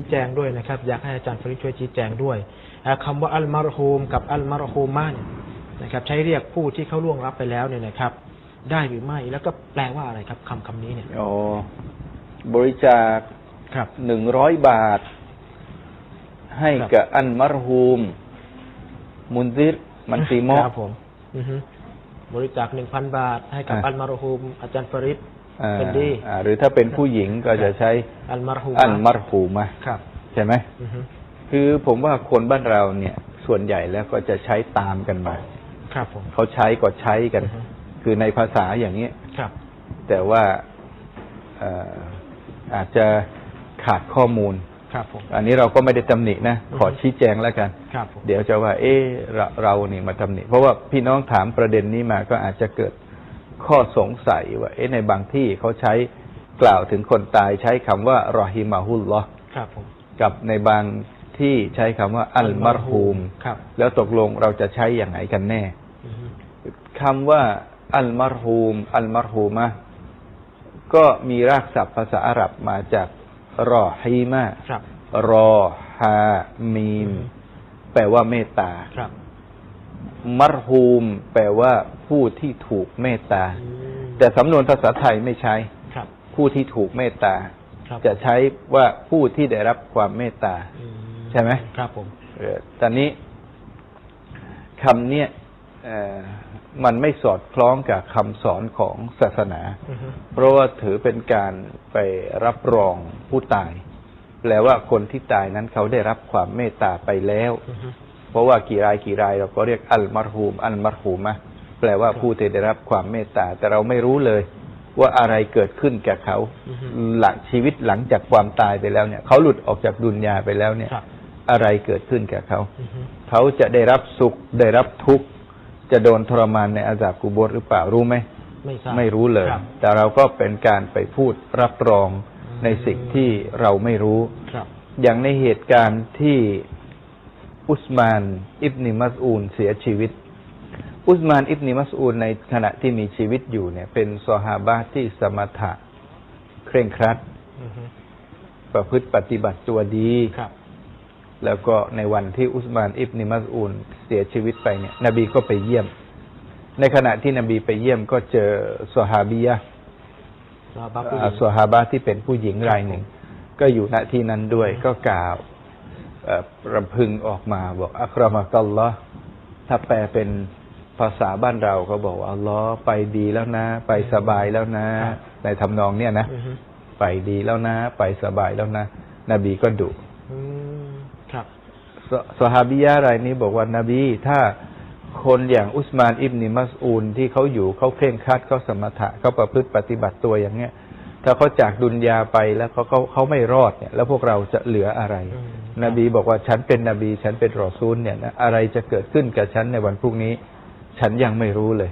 ชี้แจงด้วยนะครับ อยากให้อาจารย์ฟริดช่วยชี้แจงด้วยอ่าคำว่าอัลมารฮูมกับอัลมารฮูมาเนี่ยนะครับ ใช้เรียกผู้ที่เขาล่วงรับไปแล้วเนี่ยนะครับ ได้หรือไม่แล้วก็แปลว่าอะไรครับคำคำนี้เนี่ยอ๋อบริจาคครับหนึ่งร้อยบาท ให้ครับกับอันมารฮูม มุนซิรมันซีโมครับผมอือฮึบริจาคหนึ่งพันบาท ให้กับอะอัลมารฮูมอาจารย์ฟริด อ่าเป็นดีอ่าหรือถ้าเป็นผู้หญิงก็จะใช้อัลมารฮูมอันมารฮูมะครับใช่ไหมอือฮึคือผมว่าคนบ้านเราเนี่ย ส่วนใหญ่แล้วก็จะใช้ตามกันมาครับผมเขาใช้ก็ใช้กันอือฮึคือในภาษาอย่างนี้ยครับ แต่ว่าเอ่ออาจจะขาดข้อมูลครับผมอันนี้เราก็ไม่ได้ตำหนินะอือฮึขอชี้แจงแล้วกันครับผมเดี๋ยวจะว่า เอ๊ะเราเรานี่มาตำหนิ เพราะว่าพี่น้องถามประเด็นนี้มาก็อาจจะเกิด ข้อสงสัยว่าเอ๊ะในบางที่เขาใช้กล่าวถึงคนตายใช้คำว่ารอฮิมาฮุลลอฮ์ครับผมกับในบางที่ใช้คำว่า อัลมารฮูมครับ แล้วตกลงเราจะใช้อย่างไหนกันแน่อือฮึคำว่า อัลมารฮูม อัลมารฮูมะก็มีรากศัพท์ภาษาอาหรับมาจากรอฮีมะครับรอฮามีมแปลว่าเมตตาครับมารฮูม แปลว่า ผู้ที่ถูกเมตตาอืมแต่สำนวนภาษาไทยไม่ใช้ครับ ผู้ที่ถูกเมตตา ครับ จะใช้ว่าผู้ที่ได้รับความเมตตา อืใช่ไหม ครับผม เออตอนนี้คำเนี้ยเอ่อมันไม่สอดคล้องกับคำสอนของศาสนา อือฮึ เพราะว่าถือเป็นการไปรับรองผู้ตาย แปลว่าคนที่ตายนั้นเขาได้รับความเมตตาไปแล้ว อือฮึ เพราะว่ากี่รายกี่รายเราก็เรียกอัลมารฮูมอัลมารฮูมะ แปลว่าผู้ที่ได้รับความเมตตา แต่เราไม่รู้เลย ว่าอะไรเกิดขึ้นกับเขาอือฮึหลังชีวิตหลังจากความตายไปแล้วเนี่ย เขาหลุดออกจากดุนยาไปแล้วเนี่ยครับอะไรเกิดขึ้นกับเขาอือฮึเขาจะได้รับสุขได้รับทุกข์จะโดนทรมานในอาซาบกุโบรหรือเปล่ารู้ไหมไม่ทราบไม่รู้เลยครับแต่เราก็เป็นการไปพูดรับรองอืมในสิ่งที่เราไม่รู้ครับ อย่างในเหตุการณ์ที่อุสมาน อิบนิมัสอูนเสียชีวิต อุสมานอิบนิมัสอูนในขณะที่มีชีวิตอยู่เนี่ย เป็นซอฮาบะห์ที่สมถะเคร่งครัดอือฮึประพฤติปฏิบัติตัวดีครับ แล้วก็ในวันที่อุสมานอิบนิมัสอูนเสียชีวิตไปเนี่ย นบีก็ไปเยี่ยม ในขณะที่นบีไปเยี่ยมก็เจอซอฮาบียะห์ซอฮาบะห์ผู้หญิอ่างซอฮาบะห์ที่เป็นผู้หญิงรายหนึ่ง ก็อยู่ณที่นั้นด้วยก็กล่าวเอ่อรำพึงออกมาบอกอัครมักัลลอฮ์ถ้าแปลเป็น ภาษาบ้านเราก็บอกว่าอัลลอฮ์ไปดีแล้วนะ ไปสบายแล้วนะครับในทำนองเนี้ยนะอือฮึไปดีแล้วนะ ไปสบายแล้วนะ นบีก็ดุอืมครับซซอฮาบิยะห์รายนี้บอกว่านาบี ถ้าคนอย่างอุสมานอิบนิมัสอูนที่เขาอยู่เขาเคร่งครัดเขาสมถะเขาประพฤติปฏิบัติตัวอย่างเงี้ยถ้าเขาจากดุนยาไปแล้วเขาเขาเขาไม่รอดเนี่ย แล้วพวกเราจะเหลืออะไรอืมนบีบอกว่าฉันเป็นนบี ฉันเป็นรอซูลเนี่ยนะอะไรจะเกิดขึ้นกับฉันในวันพรุ่งนี้ ฉันยังไม่รู้เลย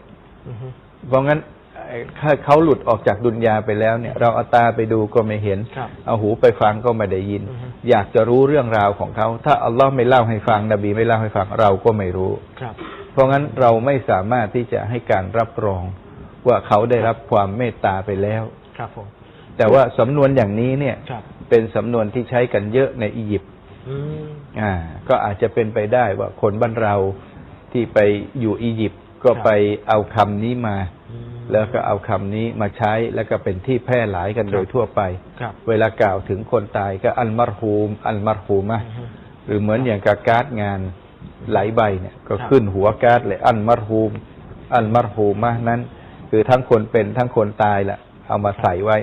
อือฮึเพราะงั้นไอ้ถ้าเขาหลุดออกจากดุนยาไปแล้วเนี่ย เราเอาตาไปดูก็ไม่เห็นครับเอาหูไปฟังก็ไม่ได้ยินอือฮึอยากจะรู้เรื่องราวของเขา ถ้าอัลลอฮ์ไม่เล่าให้ฟัง นบีไม่เล่าให้ฟังเราก็ไม่รู้ครับ เพราะงั้นเราไม่สามารถที่จะให้การรับรอง ว่าเขาได้รับความเมตตาไปแล้วครับผมแต่ว่าสำนวนอย่างนี้เนี่ยครับเป็นสำนวนที่ใช้กันเยอะในอียิปต์อืมอ่า ก็อาจจะเป็นไปได้ว่าคนบ้านเรา ที่ไปอยู่อียิปต์ก็ไปเอาคำนี้มาอืมแล้วก็เอาคำนี้มาใช้แล้วก็เป็นที่แพร่หลายกันโดยทั่วไปครับเวลากล่าวถึงคนตายก็อัลมารฮูม อัลมารฮูมะอือฮึหรือเหมือนอย่างกับการ์ดงานหลายใบเนี่ย ก็ครับขึ้นหัวการ์ดเลยอัลมารฮูม อัลมารฮูมะนั้น คือทั้งคนเป็นทั้งคนตายแหละเอามาใส่ไว้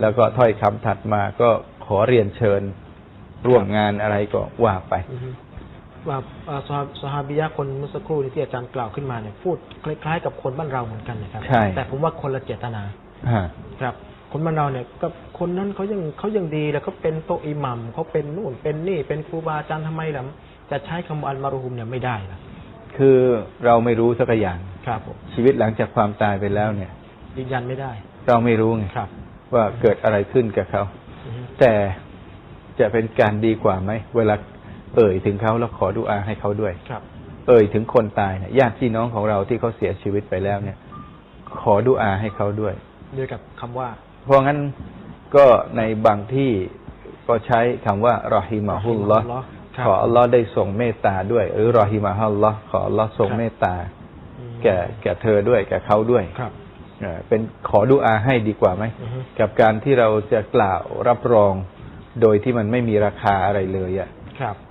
แล้วก็ถ้อยคำถัดมาก็ขอเรียนเชิญร่วมงานอะไรก็ว่าไป อือฮึว่าอ่าซอฮาซอฮาบิยะห์คนเมื่อสักครู่นี้ที่อาจารย์กล่าวขึ้นมาเนี่ยพูดคล้ายๆกับคนบ้านเราเหมือนกันนะครับ ใช่ แต่ผมว่าคนละเจตนาฮะครับ คนบ้านเราเนี่ยกับคนนั้นเขายังเขายังดีแล้วเขาเป็นโตะอิหมัมเขาเป็นนู่นเป็นนี่เป็นครูบาอาจารย์ทำไมล่ะจะใช้คำว่าอัลมารูฮุมเนี่ยไม่ได้นะคือเราไม่รู้สักอย่างครับผมชีวิตหลังจากความตายไปแล้วเนี่ย ยืนยันไม่ได้เราไม่รู้ไงครับว่าเกิดอะไรขึ้นกับเขา อือฮึแต่จะเป็นการดีกว่าไหม เวลา เอ่ยถึงเขาแล้วขอดุอาให้เขาด้วยครับ เอ่ยถึงคนตายเนี่ยญาติพี่น้องของเราที่เขาเสียชีวิตไปแล้วเนี่ย ขอดุอาให้เขาด้วยด้วยกับคำว่า เพราะงั้นก็ในบางที่ก็ใช้คำว่ารอฮิมาฮุลลอฮ์ครับขออัลลอฮ์ได้ทรงเมตตาด้วยหรือรอฮิมาฮุลลอฮ์ขออัลลอฮ์ทรงครับเมตตาอืมแก่แก่เธอด้วย แก่เขาด้วยครับเอ่อเป็นขอดุอาให้ดีกว่าไหมอือฮึกับการที่เราจะกล่าวรับรองโดยที่มันไม่มีราคาอะไรเลยอะครับอือฮึ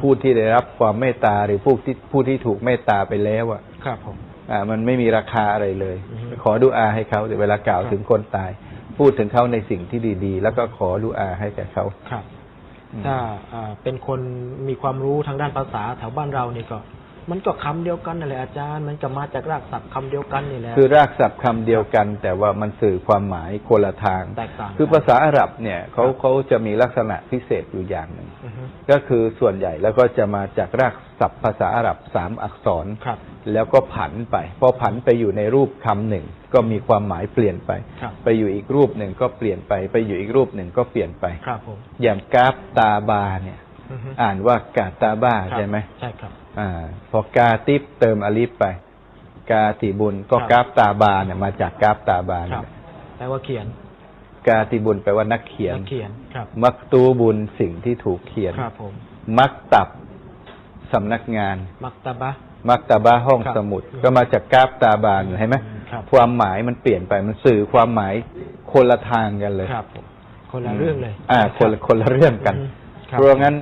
ผู้ที่ได้รับความเมตตาหรือผู้ที่ผู้ที่ถูกเมตตาไปแล้วอะครับผมอ่า มันไม่มีราคาอะไรเลยอือฮึขอดุอาให้เขาเวลากล่าวครับถึงคนตาย พูดถึงเขาในสิ่งที่ดี ๆ แล้วก็ขอดุอาให้แก่เขาครับอืมถ้าอ่าเป็นคนมีความรู้ทางด้านภาษาแถวบ้านเรานี่ก็ มันก็คำเดียวกันนั่นแหละอาจารย์ มันก็มาจากรากศัพท์คำเดียวกันนี่แหละคือรากศัพท์คำเดียวกัน แต่ว่ามันสื่อความหมายคนละทางแตกต่างคือภาษาอาหรับเนี่ยเขาเขาจะมีลักษณะพิเศษอยู่อย่างหนึ่งอือฮึก็คือส่วนใหญ่แล้วก็จะมาจากรากศัพท์ภาษาอาหรับสามอักษรครับ แล้วก็ผันไปพอผันไปอยู่ในรูปคำหนึ่งก็มีความหมายเปลี่ยนไปครับไปอยู่อีกรูปหนึ่งก็เปลี่ยนไป ไปอยู่อีกรูปหนึ่งก็เปลี่ยนไปครับผมอย่างกราฟตาบาเนี่ย อือฮึอ่านว่ากาตาบ้าครับใช่ไหมใช่ครับอ่า พอกาติบเติมอลิฟไป กาติบุญก็ครับกราฟตาบาเนี่ยมาจากกราฟตาบาคเนี่รับยแปลว่าเขียน กาติบุญแปลว่านักเขียนนักเขียนครับ มักตูบุญสิ่งที่ถูกเขียนครับผมมักตับสำนักงาน มักตะบะมักตาบ้าห้องครับสมุด ก็มาจากกราฟตาบานเห็นไหมครับความหมายมันเปลี่ยนไปมันสื่อความหมายคนละทางกันเลยครับผมคนละเรื่องเลย อ่า คนละคนละเรื่องกันอืมครับเพราะงั้น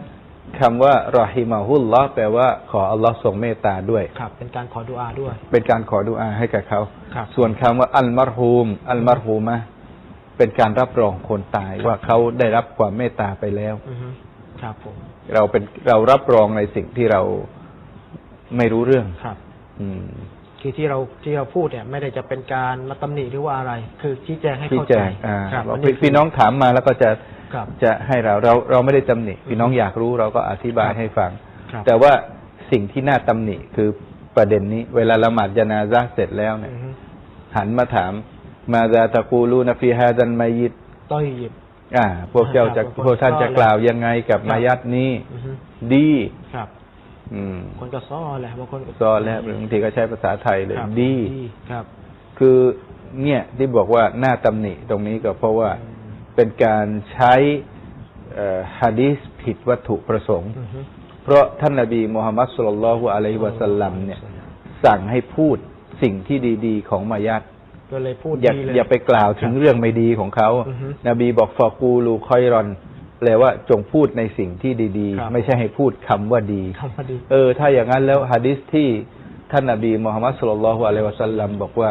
คำว่า รอฮิมาฮุลลอฮ์แปลว่าขออัลลอฮ์ทรงเมตตาด้วย ครับ เป็นการขอดุอาด้วย เป็นการขอดุอาให้กับเขา ครับ ส่วนคำว่าอัลมารฮูม อัลมารฮูมะเป็นการรับรองคนตายว่าเขาได้รับความเมตตาไปแล้ว อือฮึครับผม เราเป็นเรารับรองในสิ่งที่เราไม่รู้เรื่อง ครับ อืม คือที่เราที่เราพูดเนี่ย ไม่ได้จะเป็นการมาตำหนิหรือว่าอะไร คือชี้แจงให้พี่เข้าแจใจงอ่าครับว่าอัพี่พี่น้องถามมาแล้วก็จะ ครับจะให้เราเราเราไม่ได้ตำหนิพี่น้องอยากรู้เราก็อธิบายให้ฟัง ครับแต่ว่าสิ่งที่น่าตำหนิคือประเด็นนี้ เวลาละหมาดจนาซะห์เสร็จแล้วเนี่ย อือฮึหันมาถามมาซาตะกูลูนฟีฮาดันมายิดต้อยหยิบ อ่า พวกเจ้าจะครับพวกท่านจะกล่าวยังไงกับครับมายัดนี้ อือฮึดี ครับ อืมคนก็ซ้อแหละบางคนก็ซอแล้วบางทีก็ใช้ภาษาไทยเลย ครับดี ครับ คือเนี่ยที่บอกว่าหน้าตำหนิตรงนี้ก็เพราะว่า เป็นการใช้เอ่อฮะดีษผิดวัตถุประสงค์อือฮึเพราะท่านนบีมูฮัมมัดสุลลัลลอฮุอะลัยฮิวะสัลลัมเนี่ยสั่งให้พูดสิ่งที่ดี ๆ ของมายัดก็เลยพูดอย่าดีเลยอย่าไปกล่าวถึงเรื่องไม่ดีของเขาอือฮึนบีบอกฟากูลูคอยรอนแปลว่าจงพูดในสิ่งที่ดีครับๆไม่ใช่ให้พูดคำว่าดีคำพอดี เออ ถ้าอย่างนั้นแล้วฮะดิษที่ท่านนบีมูฮัมมัดสุลลัลลอฮุอะลัยฮิวะสัลลัมบอกว่า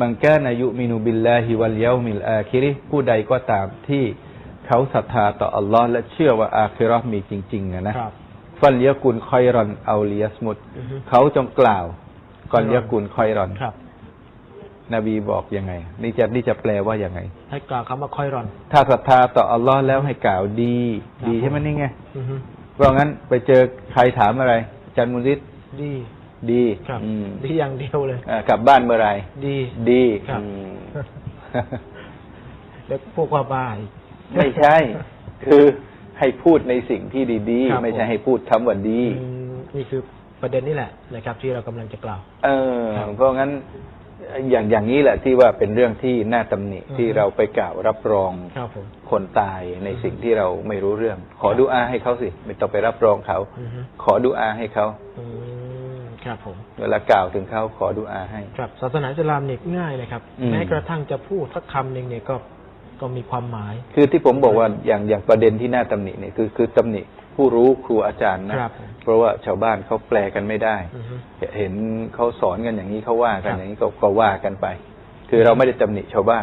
มันกานายุมินุบิลลาฮิวัลเยามิลอาคิริผู้ใดก็ตามที่เขาศรัทธาต่ออัลลอฮ์และเชื่อว่าอาคิเราะห์มีจริงๆอะนะครับฟันเลียกุลคอยรอนเอาเลียสมุดอือฮึเขาจงกล่าวก่อนเลียกุลคอยรอนครับ นบีบอกยังไง นี่จะนี่จะแปลว่ายังไง ให้กล่าวคำว่าคอยรอน ถ้าศรัทธาต่ออัลลอฮ์แล้วให้กล่าวดีครับดีใช่ไหมนี่ไงอือฮึเพราะงั้นไปเจอใครถามอะไรอาจันมุริดดี ดีครับอืมดีอย่างเดียวเลย อ่ากลับบ้านเมื่อไหรดี ดีครับ อืม แล้วพวกว่าบ้าอีกไม่ใช่ คือให้พูดในสิ่งที่ดีครับ ๆ ไม่ใช่ผมให้พูดคำว่าดี อืมนี่คือประเด็นนี้แหละนะครับ ที่เรากำลังจะกล่าว เออ ครับเพราะงั้นอย่างอย่างนี้แหละที่ว่าเป็นเรื่องที่น่าตำหนิอือฮึ ที่เราไปกล่าวรับรองครับผม คนตายในสิ่งที่เราไม่รู้เรื่อง ขอดุอาให้เขาสิ ไม่ต้องไปรับรองเขา อือฮึ ขอดุอาให้เขา อืม ครับผมเวลากล่าวถึงเขาขอดุอาให้ ครับศาสนาอิสลามเนี่ยง่ายเลยครับ อืม แม้กระทั่งจะพูดสักคำหนึ่งเนี่ยก็ก็มีความหมาย คือที่ผมบอกว่าอย่างอย่างประเด็นที่น่าตำหนิเนี่ยคือคือตำหนิผู้รู้ครูอาจารย์นะครับผมเพราะว่าชาวบ้านเขาแปลกันไม่ได้ อือฮึ เห็นเขาสอนกันอย่างนี้เขาว่ากันครับ อย่างนี้ก็ก็ว่ากันไป คือเราไม่ได้ตำหนิชาวบ้าน